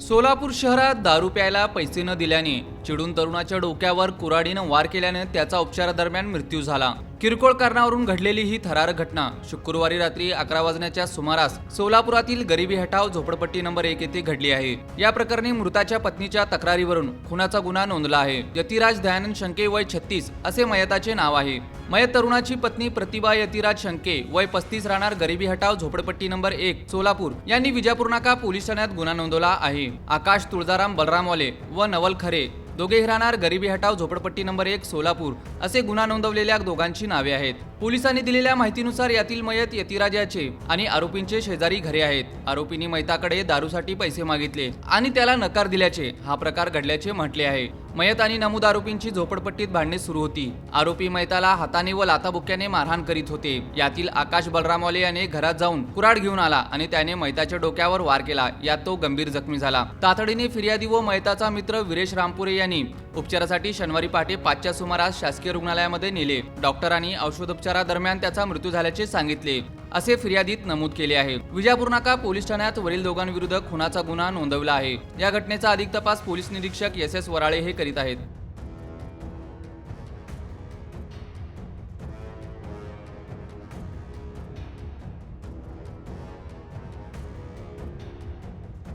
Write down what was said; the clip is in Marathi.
सोलापूर शहरात दारू प्यायला पैसे न दिल्याने चिडून तरुणाच्या डोक्यावर कुराडीनं वार केल्याने त्याचा उपचारादरम्यान मृत्यू झाला. किरकोळ कारणावरून घडलेली ही थरारक घटना. शुक्रवारी रात्री अकरा वाजण्याच्या सुमारास सोलापुरातील गरिबी हटाव झोपडपट्टी नंबर एक येथे घडली आहे. या प्रकरणी मृताच्या पत्नीच्या तक्रारीवरून खुनाचा गुन्हा नोंदला आहे. यतिराज दयानंद शंके वय छत्तीस असे मयताचे नाव आहे. मयत तरुणाची पत्नी प्रतिभा यतिराज शंके वय पस्तीस राहणार गरिबी हटाव झोपडपट्टी नंबर एक सोलापूर. यांनी विजापूर नाका पोलीस ठाण्यात गुन्हा नोंदवला आहे. आकाश तुळजाराम बलरामवाले व नवल खरे दोघेही राहणार गरिबी हटाव झोपडपट्टी नंबर एक सोलापूर असे गुन्हा नोंदवलेल्या दोघांची नावे आहेत. पोलिसांनी दिलेल्या माहितीनुसार यातील मयत यतिराजाचे आणि आरोपींचे शेजारी घरे आहेत. आरोपींनी मैताकडे दारूसाठी पैसे मागितले आणि त्याला नकार दिल्याचे हा प्रकार घडल्याचे म्हटले आहे. मयत आणि नमूद आरोपींची झोपडपट्टीत भांडणे सुरू होती. आरोपी मैताला हाताने व लाताबुक्याने मारहाण करीत होते. यातील आकाश बलरामवाले याने घरात जाऊन कुराड घेऊन आला आणि त्याने मैताच्या डोक्यावर वार केला. यात तो गंभीर जखमी झाला. तातडीने फिर्यादी व मयताचा मित्र विरेश रामपुरे यांनी उपचारासाठी शनिवारी पहाटे पाचच्या सुमारास शासकीय रुग्णालयामध्ये नेले. डॉक्टरांनी औषधोपचारादरम्यान त्याचा मृत्यू झाल्याचे सांगितले. असे फिर्यादीत नमूद केले आहे. विजापूर नाका पोलीस ठाण्यात वरील दोघांविरुद्ध खुनाचा गुन्हा नोंदवला आहे. या घटनेचा अधिक तपास पोलीस निरीक्षक एस एस वराळे हे करीत आहेत.